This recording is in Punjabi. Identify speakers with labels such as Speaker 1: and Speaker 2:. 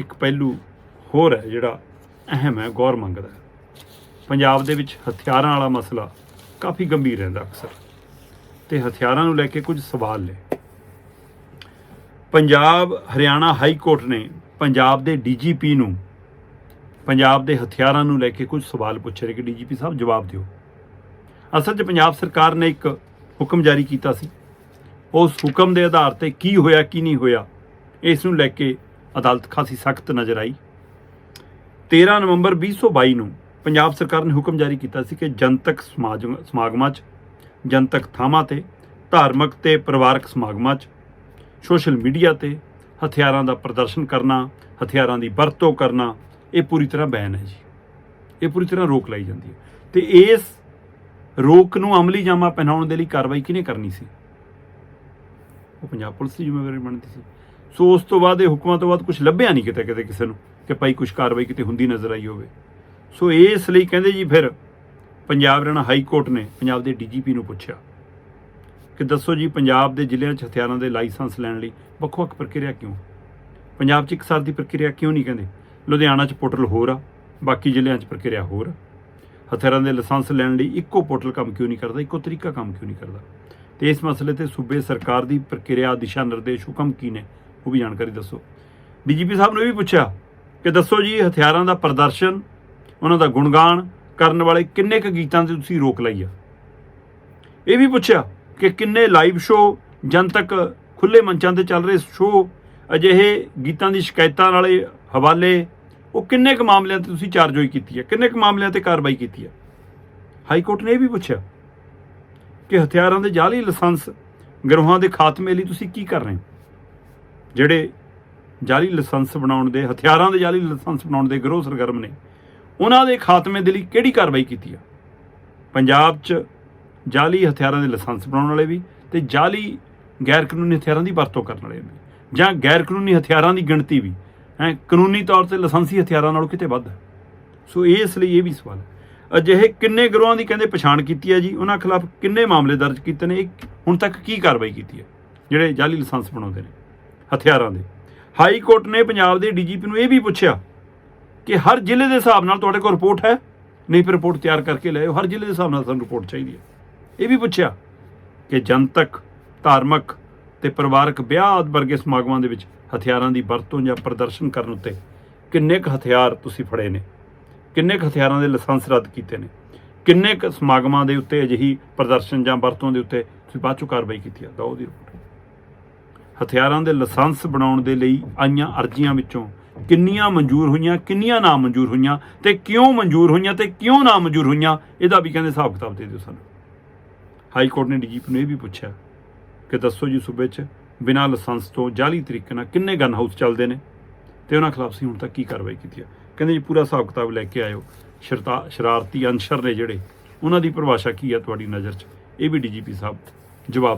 Speaker 1: ਇੱਕ ਪਹਿਲੂ ਹੋਰ ਹੈ ਜਿਹੜਾ ਅਹਿਮ ਹੈ, ਗੌਰ ਮੰਗਦਾ ਹੈ। ਪੰਜਾਬ ਦੇ ਵਿੱਚ ਹਥਿਆਰਾਂ ਵਾਲਾ ਮਸਲਾ ਕਾਫੀ ਗੰਭੀਰ ਰਹਿੰਦਾ ਅਕਸਰ ਤੇ ਹਥਿਆਰਾਂ ਨੂੰ ਲੈ ਕੇ ਕੁਝ ਸਵਾਲ ਨੇ। ਪੰਜਾਬ, ਹਰਿਆਣਾ ਹਾਈ ਕੋਰਟ ਨੇ ਪੰਜਾਬ ਦੇ ਡੀਜੀਪੀ ਨੂੰ, ਪੰਜਾਬ ਦੇ ਹਥਿਆਰਾਂ ਨੂੰ ਲੈ ਕੇ ਕੁਝ ਸਵਾਲ ਪੁੱਛੇ ਰਹੇ ਕਿ ਡੀਜੀਪੀ ਸਾਹਿਬ ਜਵਾਬ ਦਿਓ। ਅਸਲ 'ਚ ਪੰਜਾਬ ਸਰਕਾਰ ਨੇ ਇੱਕ ਹੁਕਮ ਜਾਰੀ ਕੀਤਾ ਸੀ। ਉਸ ਹੁਕਮ ਦੇ ਆਧਾਰ ਤੇ ਕੀ ਹੋਇਆ, ਕੀ ਨਹੀਂ ਹੋਇਆ, ਇਸ ਨੂੰ ਲੈ ਕੇ ਅਦਾਲਤ ਖਾਸੀ ਸਖਤ ਨਜ਼ਰ ਆਈ। 13 ਨਵੰਬਰ 2022 ਨੂੰ ਪੰਜਾਬ ਸਰਕਾਰ ਨੇ ਹੁਕਮ ਜਾਰੀ ਕੀਤਾ ਸੀ ਕਿ ਜਨਤਕ ਸਮਾਜ, ਸਮਾਗਮਾਂ 'ਚ, ਜਨਤਕ ਥਾਵਾਂ ਤੇ, ਧਾਰਮਿਕ ਤੇ ਪਰਿਵਾਰਕ ਸਮਾਗਮਾਂ 'ਚ, ਸੋਸ਼ਲ ਮੀਡੀਆ ਤੇ ਹਥਿਆਰਾਂ ਦਾ ਪ੍ਰਦਰਸ਼ਨ ਕਰਨਾ, ਹਥਿਆਰਾਂ ਦੀ ਵਰਤੋਂ ਕਰਨਾ, ਇਹ ਪੂਰੀ ਤਰ੍ਹਾਂ ਬੈਨ ਹੈ ਜੀ। ਇਹ ਪੂਰੀ ਤਰ੍ਹਾਂ ਰੋਕ ਲਾਈ ਜਾਂਦੀ ਹੈ। ਤੇ ਇਸ ਰੋਕ ਨੂੰ ਅਮਲੀ ਜਾਮਾ ਪਹਿਨਾਉਣ ਦੇ ਲਈ ਕਾਰਵਾਈ ਕਿਹਨੇ ਕਰਨੀ ਸੀ? ਉਹ ਪੰਜਾਬ ਪੁਲਿਸ ਦੀ ਜ਼ਿੰਮੇਵਾਰੀ ਬਣਦੀ ਸੀ। ਸੋ ਉਸ ਤੋਂ ਬਾਅਦ ਇਹ ਹੁਕਮਾਂ ਤੋਂ ਬਾਅਦ ਕੁਝ ਲੱਭਿਆ ਨਹੀਂ ਕਿਤੇ ਕਿਤੇ ਕਿਸੇ ਨੂੰ ਕਿ ਭਾਈ ਕੁਝ ਕਾਰਵਾਈ ਕਿਤੇ ਹੁੰਦੀ ਨਜ਼ਰ ਆਈ ਹੋਵੇ। ਸੋ ਇਸ ਲਈ ਕਹਿੰਦੇ ਜੀ ਫਿਰ ਪੰਜਾਬ ਹਰਿਆਣਾ ਹਾਈ ਕੋਰਟ ਨੇ ਪੰਜਾਬ ਦੇ ਡੀਜੀਪੀ ਨੂੰ ਪੁੱਛਿਆ ਕਿ ਦੱਸੋ ਜੀ ਪੰਜਾਬ ਦੇ ਜ਼ਿਲ੍ਹਿਆਂ 'ਚ ਹਥਿਆਰਾਂ ਦੇ ਲਾਇਸੈਂਸ ਲੈਣ ਲਈ ਵੱਖ-ਵੱਖ ਪ੍ਰਕਿਰਿਆ ਕਿਉਂ? ਪੰਜਾਬ 'ਚ ਇੱਕ ਸਾਲ ਦੀ ਪ੍ਰਕਿਰਿਆ ਕਿਉਂ ਨਹੀਂ ਕਹਿੰਦੇ? ਲੁਧਿਆਣਾ 'ਚ ਪੋਰਟਲ ਹੋਰ ਆ, ਬਾਕੀ ਜ਼ਿਲ੍ਹਿਆਂ 'ਚ ਪ੍ਰਕਿਰਿਆ ਹੋਰ ਆ। ਹਥਿਆਰਾਂ ਦੇ ਲਾਇਸੈਂਸ ਲੈਣ ਲਈ ਇੱਕੋ ਪੋਰਟਲ ਕੰਮ ਕਿਉਂ ਨਹੀਂ ਕਰਦਾ, ਇੱਕੋ ਤਰੀਕਾ ਕੰਮ ਕਿਉਂ ਨਹੀਂ ਕਰਦਾ? ਤੇ ਇਸ ਮਸਲੇ ਤੇ ਸੂਬੇ ਸਰਕਾਰ ਦੀ ਪ੍ਰਕਿਰਿਆ ਦਿਸ਼ਾ ਨਿਰਦੇਸ਼ ਹੁਕਮ ਕੀ ਨੇ? ਉਹ ਵੀ ਜਾਣਕਾਰੀ ਦੱਸੋ। ਡੀਜੀਪੀ ਸਾਹਿਬ ਨੇ ਇਹ ਵੀ ਪੁੱਛਿਆ ਕਿ ਦੱਸੋ ਜੀ, ਹਥਿਆਰਾਂ ਦਾ ਪ੍ਰਦਰਸ਼ਨ, ਉਹਨਾਂ ਦਾ ਗੁਣਗਾਨ ਕਰਨ ਵਾਲੇ ਕਿੰਨੇ ਕੁ ਗੀਤਾਂ ਤੇ ਤੁਸੀਂ ਰੋਕ ਲਈ ਆ? ਇਹ ਵੀ ਪੁੱਛਿਆ ਕਿ ਕਿੰਨੇ ਲਾਈਵ ਸ਼ੋਅ ਜਨਤਕ ਖੁੱਲੇ ਮੰਚਾਂ ਤੇ ਚੱਲ ਰਹੇ ਸ਼ੋਅ, ਅਜਿਹੇ ਗੀਤਾਂ ਦੀ ਸ਼ਿਕਾਇਤਾਂ ਵਾਲੇ ਹਵਾਲੇ, ਉਹ ਕਿੰਨੇ ਕੁ ਮਾਮਲਿਆਂ ਤੇ ਤੁਸੀਂ ਚਾਰਜੋਈ ਕੀਤੀ ਹੈ ਕਿੰਨੇ ਕੁ ਮਾਮਲਿਆਂ ਤੇ ਕਾਰਵਾਈ ਕੀਤੀ ਹੈ ਹਾਈ ਕੋਰਟ ਨੇ ਇਹ ਵੀ ਪੁੱਛਿਆ ਕਿ ਹਥਿਆਰਾਂ ਦੇ ਜਾਅਲੀ ਲਾਇਸੈਂਸ ਗਰੋਹਾਂ ਦੇ ਖਾਤਮੇ ਲਈ ਤੁਸੀਂ ਕੀ ਕਰ ਰਹੇ ਹੋ? ਜਿਹੜੇ ਜਾਲੀ ਲਾਇਸੈਂਸ ਬਣਾਉਣ ਦੇ, ਹਥਿਆਰਾਂ ਦੇ ਜਾਲੀ ਲਾਇਸੈਂਸ ਬਣਾਉਣ ਦੇ ਗਿਰੋਹ ਸਰਗਰਮ ਨੇ, ਉਹਨਾਂ ਦੇ ਖਾਤਮੇ ਦੇ ਲਈ ਕਿਹੜੀ ਕਾਰਵਾਈ ਕੀਤੀ ਆ? ਪੰਜਾਬ 'ਚ ਜਾਲੀ ਹਥਿਆਰਾਂ ਦੇ ਲਾਇਸੈਂਸ ਬਣਾਉਣ ਵਾਲੇ ਵੀ ਤੇ ਜਾਲੀ ਗੈਰ ਕਾਨੂੰਨੀ ਹਥਿਆਰਾਂ ਦੀ ਵਰਤੋਂ ਕਰਨ ਵਾਲੇ ਵੀ, ਜਾਂ ਗੈਰ ਕਾਨੂੰਨੀ ਹਥਿਆਰਾਂ ਦੀ ਗਿਣਤੀ ਵੀ, ਹੈ, ਕਾਨੂੰਨੀ ਤੌਰ ਤੇ ਲਾਇਸੈਂਸੀ ਹਥਿਆਰਾਂ ਨਾਲੋਂ ਕਿਤੇ ਵੱਧ। ਸੋ ਇਸ ਲਈ ਇਹ ਵੀ ਸਵਾਲ ਹੈ ਅਜਿਹੇ ਕਿੰਨੇ ਗਰੋਹਾਂ ਦੀ ਕਹਿੰਦੇ ਪਛਾਣ ਕੀਤੀ ਹੈ ਜੀ? ਉਹਨਾਂ ਖਿਲਾਫ ਕਿੰਨੇ ਮਾਮਲੇ ਦਰਜ ਕੀਤੇ ਨੇ? ਇਹ ਹੁਣ ਤੱਕ ਕੀ ਕਾਰਵਾਈ ਕੀਤੀ ਹੈ ਜਿਹੜੇ ਜਾਲੀ ਲਾਇਸੈਂਸ ਬਣਾਉਂਦੇ ਨੇ। ਹਥਿਆਰਾਂ ਦੇ। ਹਾਈ ਕੋਰਟ ਨੇ ਪੰਜਾਬ ਦੇ ਡੀਜੀਪੀ ਨੂੰ ਇਹ ਵੀ ਪੁੱਛਿਆ ਕਿ ਹਰ ਜ਼ਿਲ੍ਹੇ ਦੇ ਹਿਸਾਬ ਨਾਲ ਤੁਹਾਡੇ ਕੋਲ ਰਿਪੋਰਟ ਹੈ? ਨਹੀਂ ਫਿਰ ਰਿਪੋਰਟ ਤਿਆਰ ਕਰਕੇ ਲਿਆਓ ਹਰ ਜ਼ਿਲ੍ਹੇ ਦੇ ਹਿਸਾਬ ਨਾਲ ਸਾਨੂੰ ਰਿਪੋਰਟ ਚਾਹੀਦੀ ਹੈ। ਇਹ ਵੀ ਪੁੱਛਿਆ ਕਿ ਜਨਤਕ, ਧਾਰਮਿਕ ਤੇ ਪਰਿਵਾਰਕ ਵਿਆਹ ਆਦਿ ਵਰਗੇ ਸਮਾਗਮਾਂ ਦੇ ਵਿੱਚ ਹਥਿਆਰਾਂ ਦੀ ਵਰਤੋਂ ਜਾਂ ਪ੍ਰਦਰਸ਼ਨ ਕਰਨ ਉੱਤੇ ਕਿੰਨੇ ਕੁ ਹਥਿਆਰ ਤੁਸੀਂ ਫੜੇ ਨੇ? ਕਿੰਨੇ ਕੁ ਹਥਿਆਰਾਂ ਦੇ ਲਾਇਸੈਂਸ ਰੱਦ ਕੀਤੇ ਨੇ? ਕਿੰਨੇ ਕੁ ਸਮਾਗਮਾਂ ਦੇ ਉੱਤੇ ਅਜਿਹੀ ਪ੍ਰਦਰਸ਼ਨ ਜਾਂ ਵਰਤੋਂ ਦੇ ਉੱਤੇ ਤੁਸੀਂ ਬਾਅਦ ਚੋਂ ਕਾਰਵਾਈ ਕੀਤੀ ਆ ਦੋ ਦੀ ਰਿਪੋਰਟ। ਹਥਿਆਰਾਂ ਦੇ ਲਾਇਸੈਂਸ ਬਣਾਉਣ ਦੇ ਲਈ ਆਈਆਂ ਅਰਜ਼ੀਆਂ ਵਿੱਚੋਂ ਕਿੰਨੀਆਂ ਮਨਜ਼ੂਰ ਹੋਈਆਂ, ਕਿੰਨੀਆਂ ਨਾ ਮਨਜ਼ੂਰ ਹੋਈਆਂ ਤੇ ਕਿਉਂ ਮਨਜ਼ੂਰ ਹੋਈਆਂ ਤੇ ਕਿਉਂ ਨਾ ਮਨਜ਼ੂਰ ਹੋਈਆਂ, ਇਹਦਾ ਵੀ ਕਹਿੰਦੇ ਹਿਸਾਬ ਕਿਤਾਬ ਦੇ ਦਿਓ ਸਾਨੂੰ। ਹਾਈ ਕੋਰਟ ਨੇ ਡੀਜੀਪੀ ਨੂੰ ਇਹ ਵੀ ਪੁੱਛਿਆ ਕਿ ਦੱਸੋ ਜੀ ਸੂਬੇ 'ਚ ਬਿਨਾਂ ਲਾਇਸੈਂਸ ਤੋਂ ਜਾਲੀ ਤਰੀਕੇ ਨਾਲ ਕਿੰਨੇ ਗਨ ਹਾਊਸ ਚੱਲਦੇ ਨੇ? ਤੇ ਉਹਨਾਂ ਖਿਲਾਫ ਸੀ ਹੁਣ ਤੱਕ ਕੀ ਕਾਰਵਾਈ ਕੀਤੀ ਹੈ ਕਹਿੰਦੇ ਜੀ ਪੂਰਾ ਹਿਸਾਬ ਕਿਤਾਬ ਲੈ ਕੇ ਆਇਓ। ਸ਼ਰਤਾ, ਸ਼ਰਾਰਤੀ ਅੰਸ਼ਰ ਨੇ ਜਿਹੜੇ, ਉਹਨਾਂ ਦੀ ਪਰਿਭਾਸ਼ਾ ਕੀ ਹੈ ਤੁਹਾਡੀ ਨਜ਼ਰ 'ਚ? ਇਹ ਵੀ ਡੀਜੀਪੀ ਸਾਹਿਬ ਜਵਾਬ